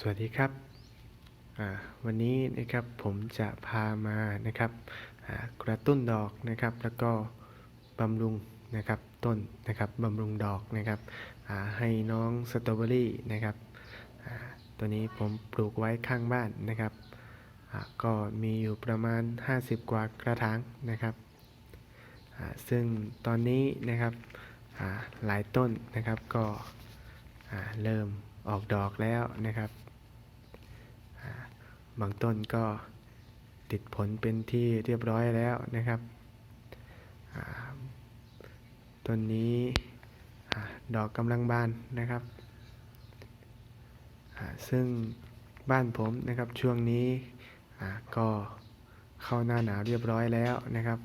สวัสดีครับวันนี้นะครับผมจะพามานะครับกระตุ้นดอกนะครับ แล้วก็บำรุงนะครับต้นนะครับบำรุงดอกนะครับให้น้องสตรอเบอรี่นะครับตัวนี้ผมปลูกไว้ข้างบ้านนะครับก็มีอยู่ประมาณ 50 กว่ากระถางนะครับซึ่งตอนนี้นะครับหลายต้นนะครับก็เริ่มออกดอกแล้วนะครับ บางต้นก็ติดผลเป็นที่เรียบร้อยแล้วนะครับ ต้นนี้ดอกกำลังบานนะครับ ซึ่งบ้านผมนะครับช่วงนี้ก็เข้าหน้าหนาวเรียบร้อยแล้วนะครับ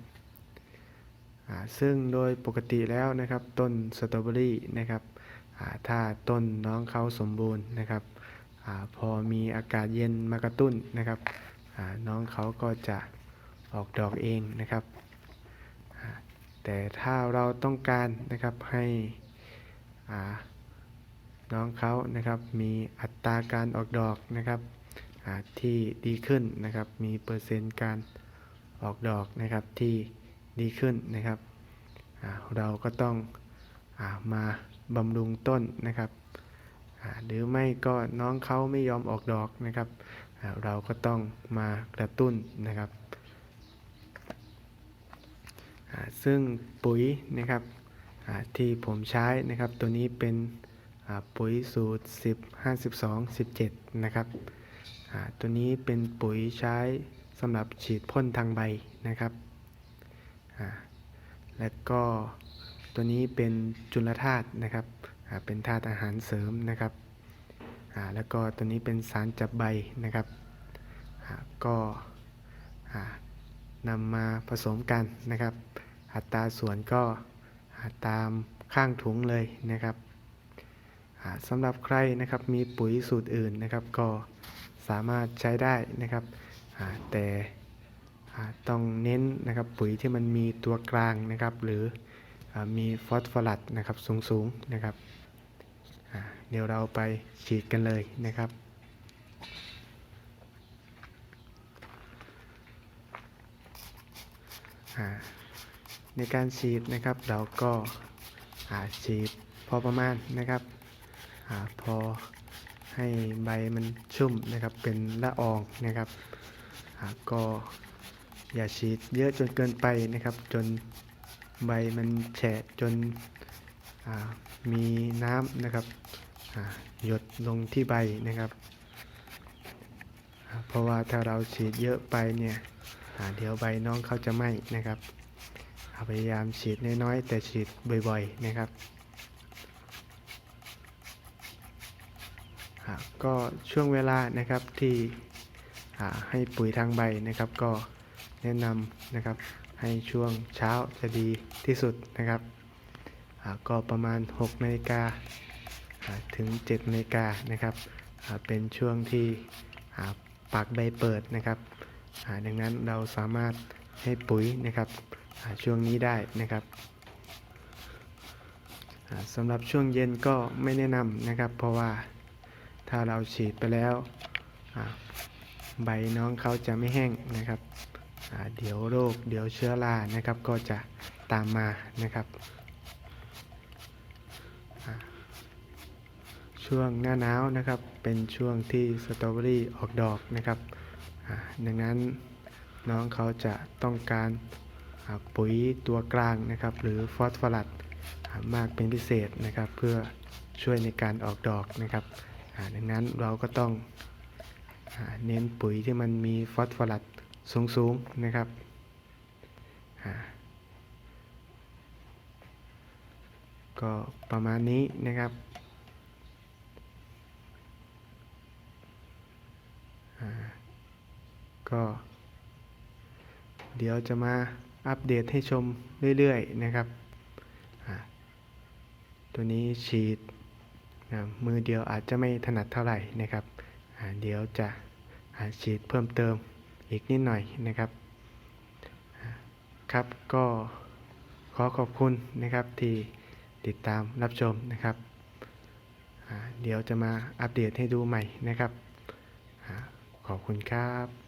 ซึ่งโดยปกติแล้วนะครับต้นสตรอเบอรี่นะครับถ้าต้นน้องเขาสมบูรณ์นะครับ อพอมีอากาศเย็นมากระตุ้นนะครับน้องเขาก็จะออกดอกเองนะครับ แต่ถ้าเราต้องการนะครับให้น้องเขานะครับมีอัตราการออกดอกนะครับที่ดีขึ้นนะครับ มีเปอร์เซ็นต์การออกดอกนะครับที่ดีขึ้นนะครับ เราก็ต้องอมาบำรุงต้นนะครับ หรือไม่ก็น้องเขาไม่ยอมออกดอกนะครับ เราก็ต้องมากระตุ้นนะครับ ซึ่งปุ๋ยนะครับที่ผมใช้นะครับ ตัวนี้เป็นปุ๋ยสูตร 10 52 17 นะครับ ตัวนี้เป็นปุ๋ยใช้สำหรับฉีดพ่นทางใบนะครับ และก็ตัวนี้เป็นจุลธาตุนะครับ เป็นธาตุอาหารเสริมนะครับ แล้วก็ตัวนี้เป็นสารจับใบนะครับ ก็นำมาผสมกันนะครับ อัตราส่วนก็ตามข้างถุงเลยนะครับสำหรับใครนะครับมีปุ๋ยสูตรอื่นนะครับ ก็สามารถใช้ได้นะครับแต่ต้องเน้นนะครับปุ๋ยที่มันมีตัวกลางนะครับ หรือ มีฟอสฟอรัสนะครับสูงๆนะครับเดี๋ยวเราไปฉีดกันเลยนะครับ ในการฉีดนะครับเราก็ฉีดพอประมาณนะครับอพอให้ใบมันชุ่มนะครับเป็นละอองนะครับก็อย่าฉีดเยอะจนเกินไปนะครับจน ใบมันแฉะจนมีน้ำนะครับหยดลงที่ใบนะครับ เพราะว่าถ้าเราฉีดเยอะไปเนี่ยเดี๋ยวใบน้องเขาจะไหม้นะครับพยายามฉีดน้อยๆ แต่ฉีดบ่อย ๆ นะครับก็ช่วงเวลานะครับที่ให้ปุ๋ยทางใบนะครับ ก็แนะนำนะครับ ให้ช่วงเช้าจะดีที่สุดนะครับ ก็ประมาณ6นาฬิกาถึง7นาฬิกานะครับเป็นช่วงที่ปากใบเปิดนะครับ ดังนั้นเราสามารถให้ปุ๋ยนะครับช่วงนี้ได้นะครับสำหรับช่วงเย็นก็ไม่แนะนำนะครับ เพราะว่าถ้าเราฉีดไปแล้ว ใบน้องเขาจะไม่แห้งนะครับ เดี๋ยวโรคเดี๋ยวเชื้อรานะครับก็จะตามมานะครับ ช่วงหน้าหนาวนะครับเป็นช่วงที่สตรอเบอรี่ออกดอกนะครับดังนั้นน้องเขาจะต้องการปุ๋ยตัวกลางนะครับ หรือฟอสฟอรัสมากเป็นพิเศษนะครับ เพื่อช่วยในการออกดอกนะครับดังนั้นเราก็ต้องเน้นปุ๋ยที่มันมีฟอสฟอรัส สูงๆนะครับก็ประมาณนี้นะครับก็เดี๋ยวจะมาอัปเดตให้ชมเรื่อยๆนะครับ ตัวนี้ฉีดมือเดียวอาจจะไม่ถนัดเท่าไหร่นะครับ เดี๋ยวจะฉีดเพิ่มเติม อีกนิดหน่อยนะครับ ครับก็ขอขอบคุณนะครับที่ติดตามรับชมนะครับ เดี๋ยวจะมาอัปเดตให้ดูใหม่นะครับอ่าขอบคุณครับ